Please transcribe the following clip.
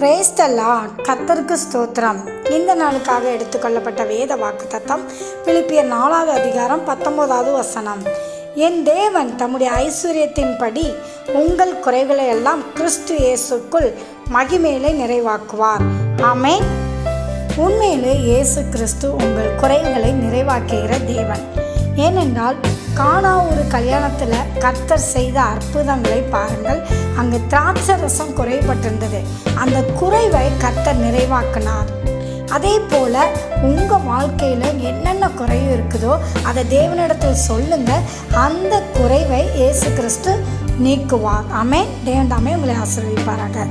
பிரேஸ்தல்லா கத்தருக்கு ஸ்தோத்திரம். இந்த நாளுக்காக எடுத்துக்கொள்ளப்பட்ட வேத வாக்கு தத்தம் பிலிப்பிய நாலாவது அதிகாரம் பத்தொன்பதாவது வசனம். என் தேவன் தம்முடைய ஐஸ்வர்யத்தின்படி உங்கள் குறைகளை எல்லாம் கிறிஸ்து இயேசுக்குள் மகிமேலை நிறைவாக்குவார். ஆமே உண்மையிலே இயேசு கிறிஸ்து உங்கள் குறைகளை நிறைவாக்குகிற தேவன். ஏனென்றால் காணா ஒரு கல்யாணத்தில் கர்த்தர் செய்த அற்புதங்களை பாருங்கள். அங்கு திராட்சை ரசம் குறைபட்டிருந்தது. அந்த குறைவை கர்த்தர் நிறைவாக்கினார். அதே போல் உங்கள் வாழ்க்கையில் என்னென்ன குறைவு இருக்குதோ அதை தேவனிடத்தில் சொல்லுங்கள் அந்த குறைவை இயேசு கிறிஸ்து நீக்குவார். அமே தேவன் தாமே உங்களை ஆசீர்வதிப்பாராக.